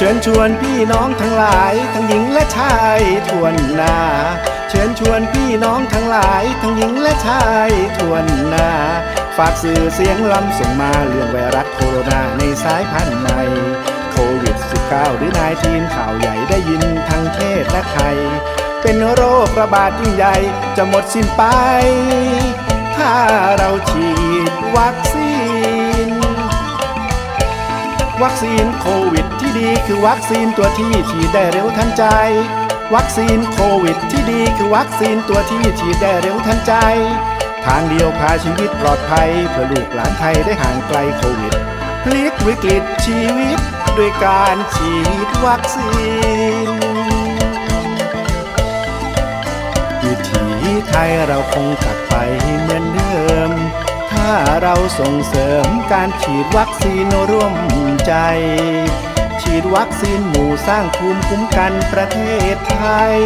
เชิญชวนพี่น้องทั้งหลาย ทั้งหญิงและชายทวนนาเชิญชวนพี่น้องทั้งหลาย ทั้งหญิงและชายทวนนาฝากสื่อเสียงลำส่งมาเรื่องไวรัสโคโรนาในสายพันธุ์ใหม่โควิด -19 หรือนายทีนข่าวใหญ่ได้ยินทั้งเทศและไทย เป็นโรคระบาดยิ่งใหญ่จะหมดสิ้นไป ถ้าเราฉีดวัคซีน วัคซีนโควิดที่ดีคือวัคซีนตัวที่ฉีดได้เร็วทันใจ วัคซีนโควิดที่ดีคือวัคซีนตัวที่ฉีดได้เร็วทันใจ ทางเดียวพาชีวิตปลอดภัย เพื่อลูกหลานไทยได้ห่างไกลโควิดพลิกวิกฤตชีวิตด้วยการฉีดวัคซีนวิถีไทยเราคงกลับไปเหมือนเดิม ถ้าเราส่งเสริมการฉีดวัคซีนร่วม ใจ ฉีดวัคซีนหมู่สร้างภูมิคุ้มกันประเทศไทย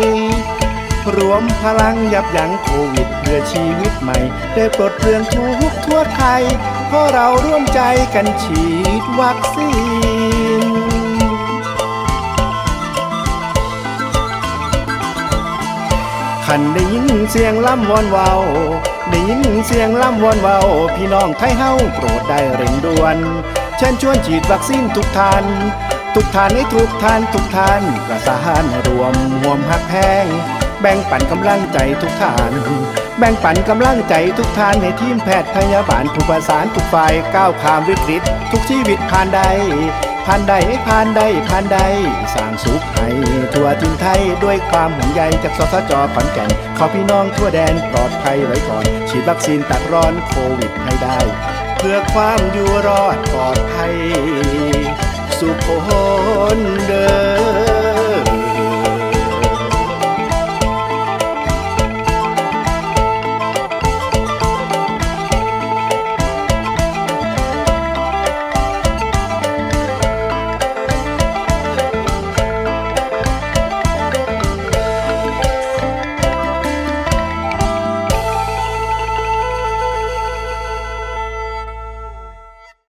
รวมพลังยับยั้งโควิดเพื่อชีวิตใหม่ได้ปลดเปลื้องทุกทั่วไทย เพราะเราร่วมใจกันฉีดวัคซีน ขันได้ยินเสียงล่ำวอนเวาได้ยินเสียงล่ำวอนเวาพี่น้องไทยเฮาโปรดได้เร่งด่วน เชิญชวนฉีดวัคซีนทุกท่าน ทุกท่านให้ทุกท่านทุกท่านประสานรวมห่วมหักแพงแบ่งปันกำลังใจทุกท่าน แบ่งปันกำลังใจทุกท่านให้ทีมแพทย์พยาบาลผู้ประสานทุกฝ่ายก้าวข้ามวิกฤต ทุกชีวิตผ่านได้ ผ่านใดผ่านใดผ่านใดสร้างสุขให้ทั่วทินไทยด้วยความห่วงใยจากสสจขอนแก่นขอพี่น้องทั่วแดนปลอดภัยไว้ก่อน ฉีดวัคซีนตัดร้อนโควิดให้ได้ เพื่อความอยู่รอดปลอดภัย สุขคน